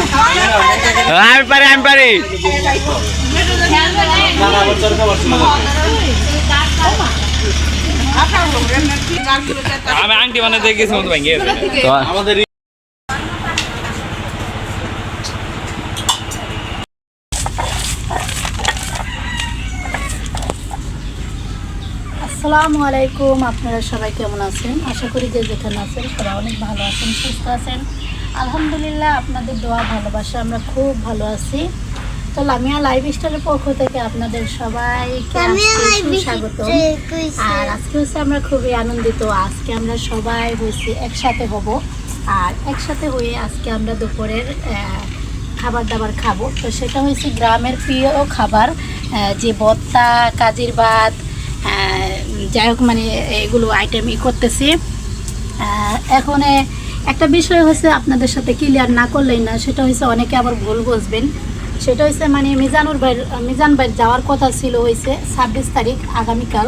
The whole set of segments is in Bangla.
আমি পারি আমি পারি। আমি আংটি বানাতে গেছি। মতো ভেঙে আমাদের আসসালামু আলাইকুম আপনারা সবাই কেমন আছেন? আশা করি যে যেখানে আছেন সবাই অনেক ভালো আছেন সুস্থ আছেন। আলহামদুলিল্লাহ আপনাদের দোয়া ভালোবাসা আমরা খুব ভালো আছি। তো লামিয়া লাইফ স্টাইলের পক্ষ থেকে আপনাদের সবাইকে আজকে সুস্বাগত আর আজকে হচ্ছে আমরা খুবই আনন্দিত। আজকে আমরা সবাই হয়েছি একসাথে হব। আর একসাথে হয়ে আজকে আমরা দুপুরের খাবার দাবার খাব। তো সেটা হয়েছে গ্রামের প্রিয় খাবার যে ভত্তা কাজির ভাত যাই হোক মানে এগুলো আইটেম ই করতেছি। এখন একটা বিষয় হচ্ছে আপনাদের সাথে ক্লিয়ার না করলেই না, সেটা হচ্ছে অনেকে আবার ভুল বুঝবেন। সেটা হচ্ছে মানে মিজানুর ভাই মিজান ভাই যাওয়ার কথা ছিল হয়েছে ছাব্বিশ তারিখ আগামীকাল।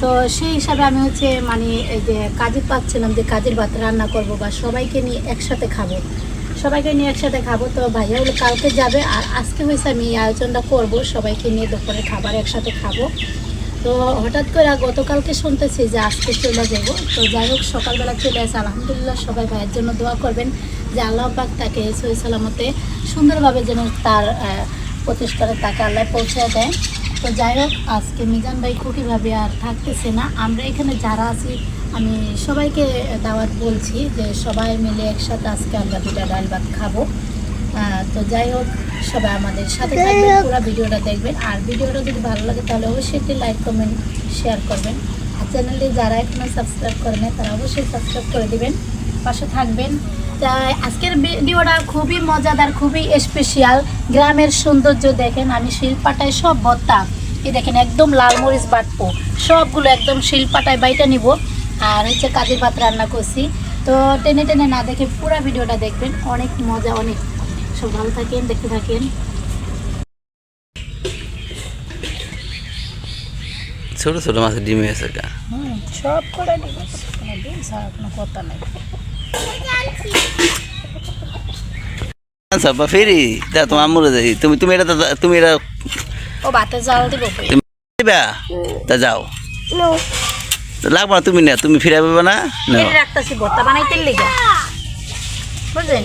তো সেই হিসাবে আমি হচ্ছে মানে এই যে কাজের পাচ্ছিলাম যে কাজের ভাত রান্না করব বা সবাইকে নিয়ে একসাথে খাব। সবাইকে নিয়ে একসাথে খাব, তো ভাইয়া হলো কালকে যাবে আর আজকে হয়েছে আমি এই আয়োজনটা করব, সবাইকে নিয়ে দুপুরে খাবার একসাথে খাব। তো হঠাৎ করে গতকালকে শুনতেছি যে আজকে চলে যাব। তো যাই হোক, সকালবেলা চলে আসে আলহামদুলিল্লাহ সবাই ভাইয়ের জন্য দোয়া করবেন যে আল্লাহ পাক তাকে সই সালামতে সুন্দরভাবে যেন তার প্রতিষ্ঠানে তাকে আল্লাহ পৌঁছে দেয়। তো যাই হোক, আজকে মিজান ভাই খুবইভাবে আর থাকতেছে না। আমরা এখানে যারা আছি, আমি সবাইকে দাওয়াত বলছি যে সবাই মিলে একসাথে আজকে আমরা দুটা ডাল ভাত খাব। তো যাই হোক সবাই আমাদের সাথে থাকবেন পুরো ভিডিওটা দেখবেন। আর ভিডিওটা যদি ভালো লাগে তাহলে অবশ্যই একটি লাইক কমেন্ট শেয়ার করবেন। আর চ্যানেলটি যারা এখনও সাবস্ক্রাইব করেন নাই তারা অবশ্যই সাবস্ক্রাইব করে দিবেন। পাশে থাকবেন। তাই আজকের ভিডিওটা খুবই মজাদার খুবই স্পেশাল গ্রামের সৌন্দর্য দেখেন আমি শিলপাটায় সব ভত্তা এই দেখেন একদম লাল মরিচ বাটবো। সবগুলো একদম শিলপাটায় বাইটা নিব। আর হচ্ছে কাজের ভাত রান্না করছি। তো টেনে টেনে না দেখে পুরো ভিডিওটা দেখবেন। অনেক মজা অনেক সব ভালো থাকেন দেখতে থাকেন। ছোট ছোট মাছের ডিম হয়েছে গা। সব করে দিব কোনো ডিম ছাড়া কোনো কথা নেই। আচ্ছা ফেরি। তা তোমার মরে যাই তুমি তুমি এটা তুমি এটা ও ভাতে জাল দিব তুমি দিবা? তা যাও। লাগবে না তুমি না তুমি ফিরে পাবে না রাখতেছি ভর্তা বানাইতে বুঝলেন?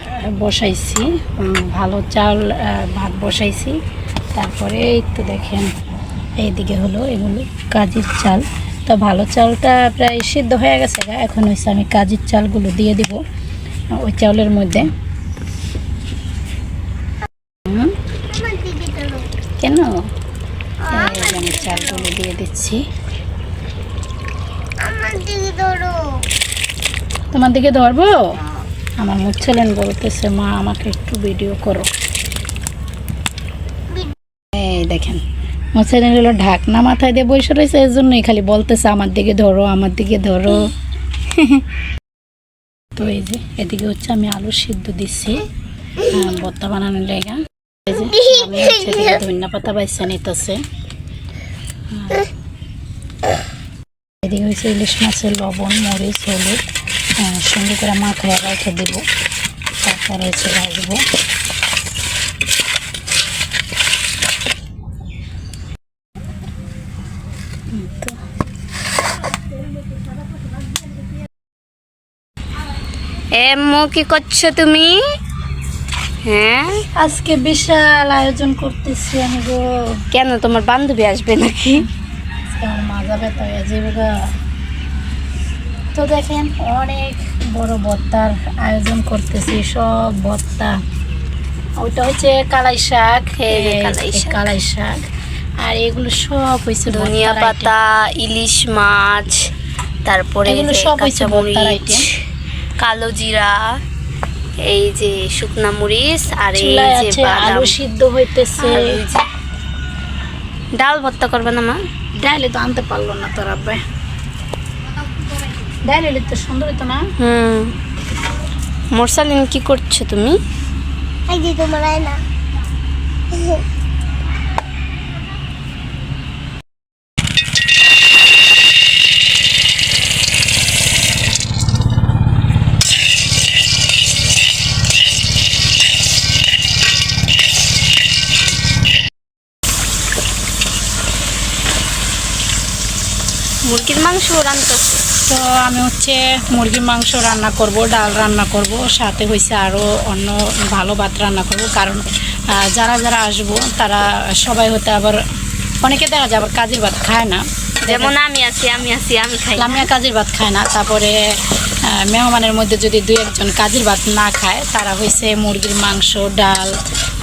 বসাইছি ভালো চাল ভাত বসাইছি। তারপরে এই তো দেখেন, এইদিকে হলো এগুলো কাজের চাল। তো ভালো চালটা প্রায় সিদ্ধ হয়ে গেছে গা। এখন হচ্ছে আমি কাজের চালগুলো দিয়ে দিব, ওই চাউলের মধ্যে। কেন? আমি চালগুলো দিয়ে দিচ্ছি। তোমার দিকে ধরবো? আমার মুখ ছেলেন বলতেছে মা আমাকে একটু ভিডিও করো। এই দেখেন মুখ হলো ঢাকনা মাথায় দিয়ে বসে রয়েছে এর জন্যই খালি বলতেছে আমার দিকে ধরো আমার দিকে ধরো। তো এই যে এদিকে হচ্ছে আমি আলু সিদ্ধ দিচ্ছি আহ, ভর্তা বানানোর লেগা এই পাতা নিতেছে। এদিকে হচ্ছে ইলিশ মাছের লবণ মরিচ হলুদ। সুন্দর করে মাখায় রেখে দেবো। তারপরে ভাজবো এই কি করছ তুমি? হ্যাঁ? আজকে বিশাল আয়োজন করতেছি আমি গো। কেন তোমার বান্ধবী আসবে নাকি? আমার মাজা ব্যথা হয়ে যাবে। তো দেখেন অনেক বড় ভর্তার আয়োজন করতেছি সব ভর্তা। ওইটা হচ্ছে কালাই শাক কালাই শাক। আর এগুলো সব হয়েছে ধনিয়া পাতা ইলিশ মাছ তারপরে এগুলো সব ভর্তার কালো জিরা এই যে শুকনা মরিচ আর এই যে আলু সিদ্ধ হইতেছে। ডাল ভর্তা করবে না মা? ডাইলে তো আনতে পারল না তোর আব্বাই। ডাইলে তো সুন্দর হতো না? হুম। মোরসালিন কি করছ তুমি? এই যে তোমার মুরগির মাংস রান্তেছে তো আমি হচ্ছে মুরগির মাংস রান্না করব ডাল রান্না করব সাথে হয়েছে আরও অন্য ভালো ভাত রান্না করব। কারণ যারা যারা আসব তারা সবাই হতে আবার অনেকে দেখা যায় আবার কাজের ভাত খায় না। যেমন আমি আছি আমি আছি আমি খাই। লামিয়া কাজের ভাত খায় না। তারপরে মেহমানের মধ্যে যদি দুই একজন কাজের ভাত না খায় তারা হয়েছে মুরগির মাংস ডাল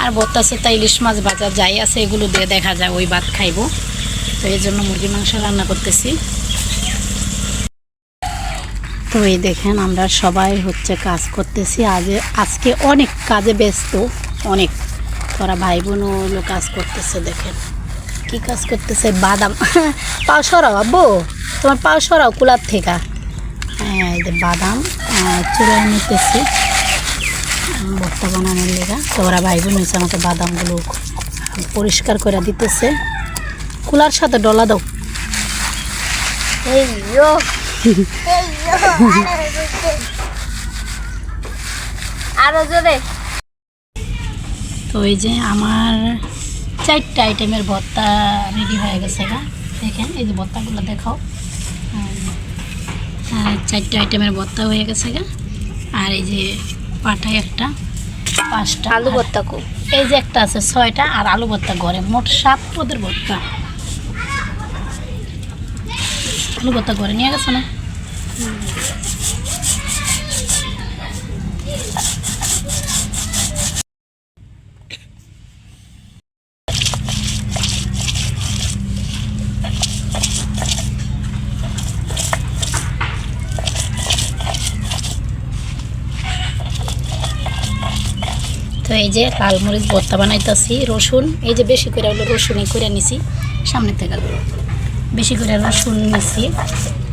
আর ভত্তা সত্তা ইলিশ মাছ বাজার যাই আছে এগুলো দিয়ে দেখা যায় ওই ভাত খাইবো। তো এই জন্য মুরগির মাংস রান্না করতেছি। তো এই দেখেন আমরা সবাই হচ্ছে কাজ করতেছি। আজ, আজকে অনেক কাজে ব্যস্ত, অনেক। তোরা ভাই বোনও হলো কাজ করতেছে, দেখেন। কি কাজ করতেছে? বাদাম। পাও সরাও, আব্বু। তোমার পাও সরাও কুলার থেকে। হ্যাঁ এই যে বাদাম চুড়াই নিতেছি ভর্তা বানানোর লেগা। তো ওরা ভাই বোন হচ্ছে আমাকে বাদামগুলো পরিষ্কার করে দিতেছে। কুলার সাথে ডলা দাও। এই আরও জোরে। তো এই যে আমার চারটা আইটেমের ভর্তা রেডি হয়ে গেছে গা। দেখেন এই যে ভর্তাগুলো দেখাও। চারটা আইটেমের ভর্তা হয়ে গেছে গা। আর এই যে পাটায় একটা পাঁচটা আলু ভর্তা কো এই যে একটা আছে ছয়টা আর আলু ভর্তা ঘরে মোট সাত পদের ভর্তা। আলু ভর্তা ঘরে নিয়ে গেছে না। তো এই যে লাল মরিচ ভর্তা বানাইতেছি, রসুন, এই যে বেশি করে হলো রসুনই করে নিছি, সামনে থেকে। বেশি করে রসুন নিছি।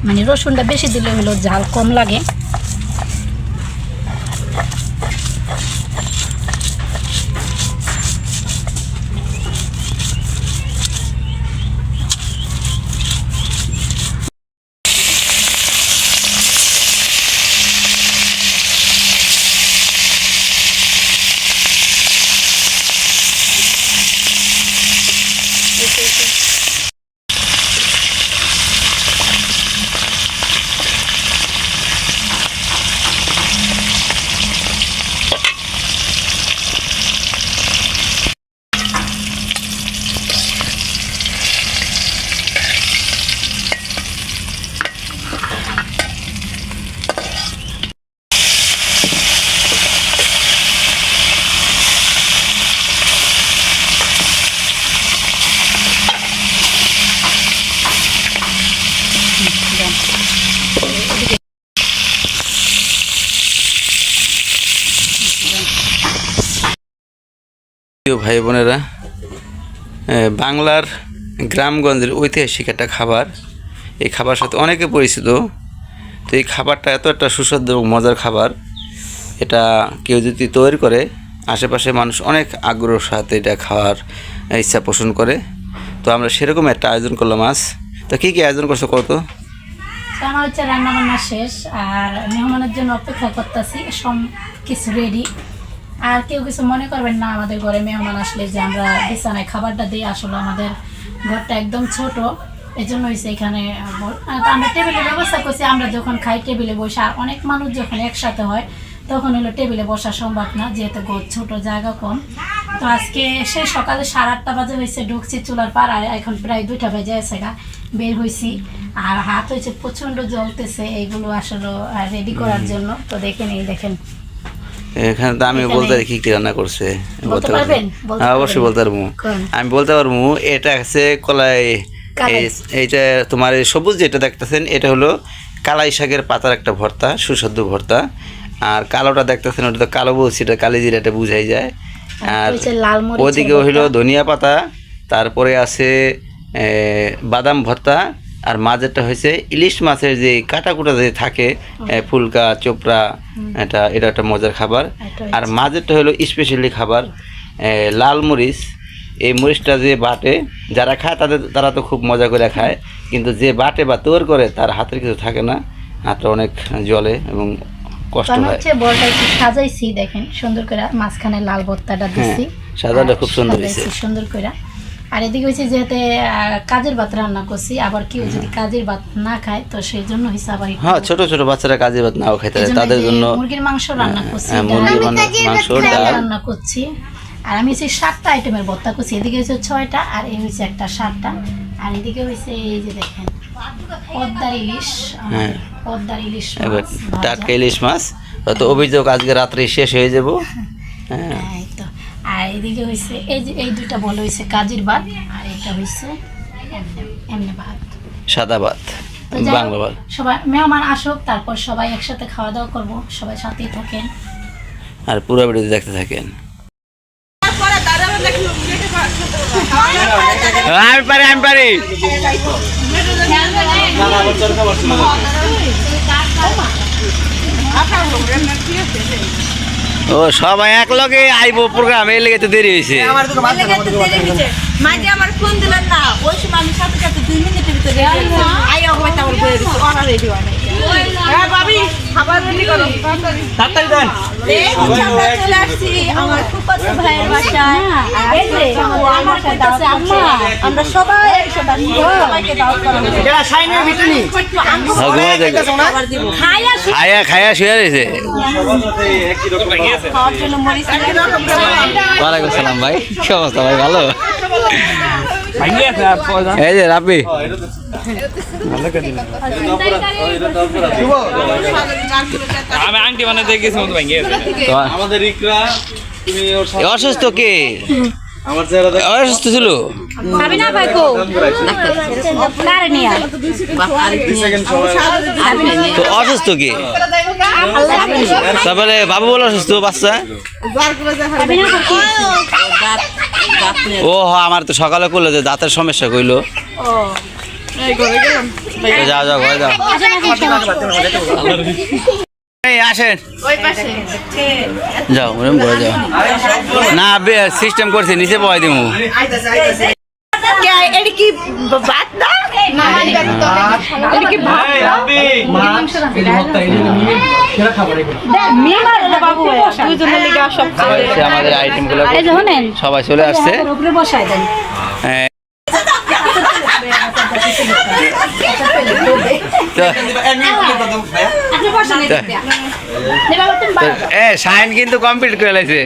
মানে রসুনটা বেশি দিলে হলো ঝাল কম লাগে। প্রিয় ভাই বোনেরা বাংলার গ্রামগঞ্জের ঐতিহাসিক একটা খাবার। এই খাবার সাথে অনেকে পরিচিত। তো এই খাবারটা এত একটা সুস্বাদু এবং মজার খাবার। এটা কেউ যদি তৈরি করে, আশেপাশে মানুষ অনেক আগ্রহ সাথে এটা খাওয়ার ইচ্ছা পোষণ করে। তো আমরা সেরকম একটা আয়োজন করলাম আজ। তো কী কী আয়োজন করছ কত আমার হচ্ছে রান্না বান্না শেষ, আর মেহমানের জন্য অপেক্ষা করতেছি সব কিছু রেডি আর কেউ কিছু মনে করবেন না আমাদের ঘরে মেহমান আসলে যে আমরা বিছানায় খাবারটা দিই আসলে আমাদের ঘরটা একদম ছোট। এই জন্য হয়েছে এখানে আমরা টেবিলের ব্যবস্থা করছি আমরা যখন খাই টেবিলে বসে আর অনেক মানুষ যখন একসাথে হয় তখন হলো টেবিলে বসা সম্ভব না যেহেতু ঘর ছোট জায়গা কম। তো আজকে সেই সকালে সাড়ে আটটা বাজে হয়েছে ঢুকছি চুলার পাড় আর এখন প্রায় দুইটা বেজে আছে গা বের হয়েছি আর হাত হয়েছে প্রচণ্ড জ্বলতেছে এইগুলো আসলে রেডি করার জন্য। তো দেখে নিই দেখেন। এখানে তো আমি বলতে পারি কি কী রান্না করছে। বলতে পারব? পারবেন? হ্যাঁ, অবশ্যই বলতে পারব। আমি বলতে পারব এটা আছে কলাই। এইটা তোমার এই সবুজ যেটা দেখতেছেন এটা হলো কালাই শাকের পাতার একটা ভর্তা সুস্বাদু ভর্তা। আর কালোটা দেখতেছেন ওটা তো কালো বলছি এটা কালি জিরাটা বুঝাই যায়। আর ওদিকে হইল ধনিয়া পাতা তারপরে আছে বাদাম ভর্তা আর মাঝেরটা হয়েছে ইলিশ মাছের যে কাটা কুটা যে থাকে ফুলকা চোপড়া এটা এটা একটা মজার খাবার। আর মাঝেরটা হলো স্পেশালি খাবার লাল মরিচ। এই মরিচটা যে বাটে যারা খায় তাদের তারা তো খুব মজা করে খায় কিন্তু যে বাটে বা তোর করে তার হাতের কিছু থাকে না। হাতটা অনেক জলে এবং কষ্ট হয়। হচ্ছে বলটা একটু সাজাইছি দেখেন সুন্দর করে মাঝখানে লাল ভর্তাটা দিছি। হ্যাঁ, সাজাটা খুব সুন্দর সুন্দর করে। আর এদিকে হচ্ছে যেহেতু কাজের ভাত রান্না করছি আবার কেউ যদি কাজের ভাত না খায় তো সেই জন্য আবার হ্যাঁ ছোট ছোট বাচ্চারা কাজের ভাত নাও খেতে তাদের জন্য মুরগির মাংস রান্না করছি হ্যাঁ, মুরগির মাংস ডাল। রান্না করছি। আর আমি হচ্ছে সাতটা আইটেমের ভর্তা করছি এদিকে হচ্ছে ছয়টা আর এই হচ্ছে একটা সাতটা। আর এদিকে হচ্ছে এই যে দেখেন পদ্মার ইলিশ হ্যাঁ। পদ্মার ইলিশ টাটকা ইলিশ মাছ তো অভিযোগ আজকে রাত্রে শেষ হয়ে যাব। হ্যাঁ এই এদিকে হয়েছে এই যে এই দুইটা বল হয়েছে কাজির ভাত আর এটা হয়েছে এমনি- ভাত সাদা ভাত বাংলা ভাত সবাই মেহমান আসুক তারপর সবাই একসাথে খাওয়া দাওয়া করব সবাই সাথেই থাকেন। আর পুরো ভিডিও দেখতে থাকেন। আমি পারি আমি পারি। ও সবাই এক লগে আইবো প্রোগ্রাম এই লেগে তো দেরি হয়েছে মাঝে আমার ফোন দিলেন না ওই সময় আমি সাথে সাথে দুই মিনিটের ভিতরে আইয়া হয়তো আমার বইয়ের দিচ্ছি রেডি হয় হ্যাঁ আমরা সবাই খায়া খায়া শুয়ে রয়েছে। ওয়ালাইকুম সালাম ভাই। কি অবস্থা ভাই? ভালো? এই যে রাপি আমি আংটি আছে। তোমার- আমাদের অসুস্থ কে? আমার চেহারা দেখ অসুস্থ ছিল? খাবি না ভাই কো। কারে নিয়া তো অসুস্থ কে? তারপরে বাবু বলে অসুস্থ বাচ্চা? ও হ আমার তো সকালে করল যে দাঁতের সমস্যা কইলো। যাও যাও ঘরে যাও। এই আসেন। যাও ওরম যাও। না সিস্টেম করছি নিচে সে আমাদের আইটেমগুলো এই সবাই চলে আসছে উপরে বসায় দেন হ্যাঁ। তো- তো- তো, এ সাইন কিন্তু কমপ্লিট করে লাইছে।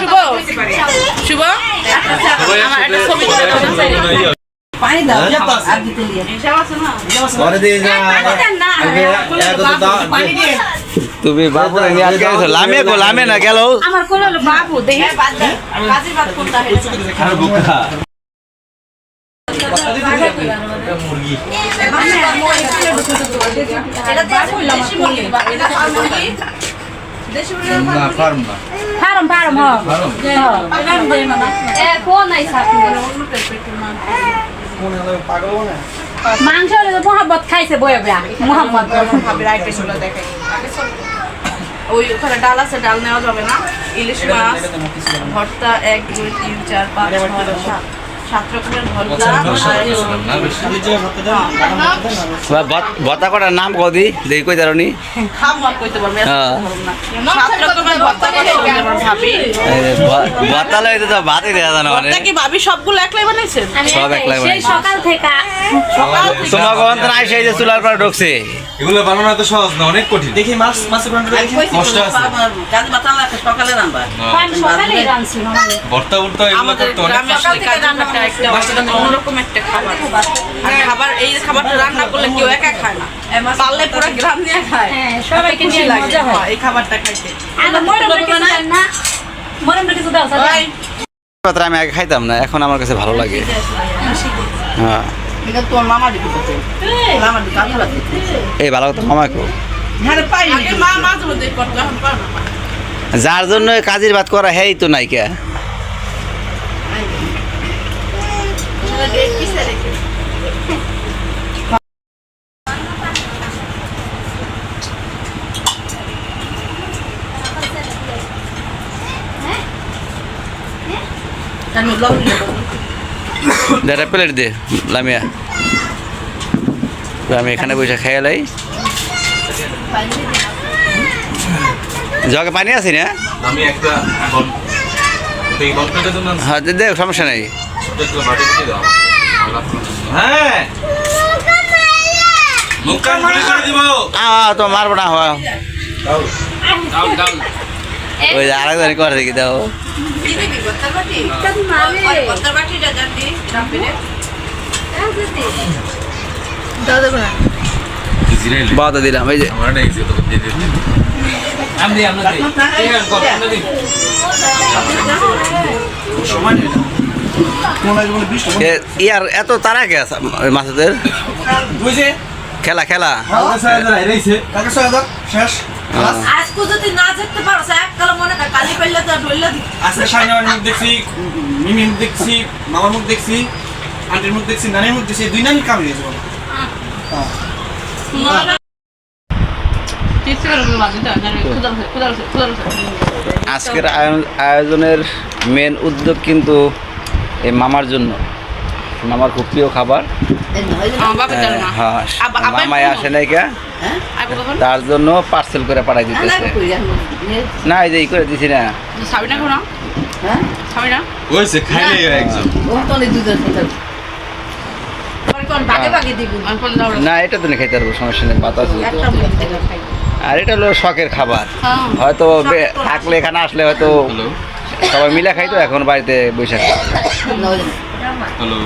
শুভ। শুভ। আমার একটা ছবি দাও না পানি দাও আর দিতে লিয়ে ঘরে দিয়ে যা। না। এত তো দাও। তুমি বাপুরে নিয়ে আটকে গেছো। লামে গো লামে না গেল। আমার বাবু দেখি। বাদ আর মুরগি। ফার্ম ফার্ম ফার্ম হ্যাঁ ফার্ম। দেই এ কোন সাথে? হলে তো মোহাম্মদ খাইছে বয়ে বয়া। মোহাম্মদ রাইটে চলে দেখে ওই ওখানে ডাল আছে ডাল নেওয়া যাবে না। ইলিশ মাছ ভর্তা এক দুই তিন চার পাঁচ ছয় সাত। সাত রকমের ভর্তা আর বতা কটার নাম কদি দেখি কই পারবে এত হ্যাঁ। তো ভাতই জানো মানে। কি ভাবি সবগুলো একলাই বানাইছেন? সব একলাই। সকাল থেকে। তোমার আইসা এই যে চুলার পর ঢুকছে। এগুলো বানানো এত সহজ না অনেক কঠিন। দেখি মাছ মাছের বানানো কষ্ট আছে। কাজ বাতালা সকালে রান্না। আমি সকালেই ভর্তা ভর্তা এগুলো করতে অনেক একটা অন্যরকম একটা খাবার। আর খাবার এই খাবারটা রান্না করলে কেউ একা খায় না। পারলে পুরো গ্রাম নিয়ে খায়। হ্যাঁ, সবাইকে নিয়ে মজা হয়। হ্যাঁ, এই খাবারটা খাইতে। মরমটা কিছু দাও ওই, পাত্র আমি আগে খাইতাম না এখন আমার কাছে ভালো লাগে। হ্যাঁ। মামা মামা এই। ভালো কথা মামাকে আগে মা মাঝে মধ্যে করতো এখন পারে না যার জন্য কাজের বাদ করা হ্যাঁ তো রেখে আমি দেড়টা প্লেট দে লামিয়া। আমি এখানে বসে খেয়ে লাই। জগে পানি আছে না? হ্যাঁ দে দে সমস্যা নেই। হ্যাঁ! তো মারবো না হওয়া ডাউন ডাউন ওই আরেকজন করে দেখি দাও বাতা দিলাম, এই যে। ইয়ার, এত তারা কে মাছেদের? বুঝে খেলা খেলা। হ্যাঁ। আজকে যদি না যেতে পারো এক কালো মনে কালি পেলে তো ঢুললে দিই আজকে শাহিনার মুখ দেখছি মিমির মুখ দেখছি মামার মুখ দেখছি আন্টির মুখ দেখছি নানির মুখ দেখছি দুই নানি কামড়ে গেছে আজকের আয়োজনের মেন উদ্যোগ কিন্তু এই মামার জন্য। মামার খুব প্রিয় খাবার। আমার হ্যাঁ মামাই আসে নাই কা? কখন তার জন্য পার্সেল করে পাঠাই দিতেছে। না এই যে ই করে দিছি না। সাবি না এটা তো খাইতে পারব সমস্যা নেই বাতাস খাই। আর এটা হলো শখের খাবার। হ্যাঁ হয়তো থাকলে এখানে আসলে হয়তো সবাই মিলে খাইতো এখন বাড়িতে বসে হ্যালো।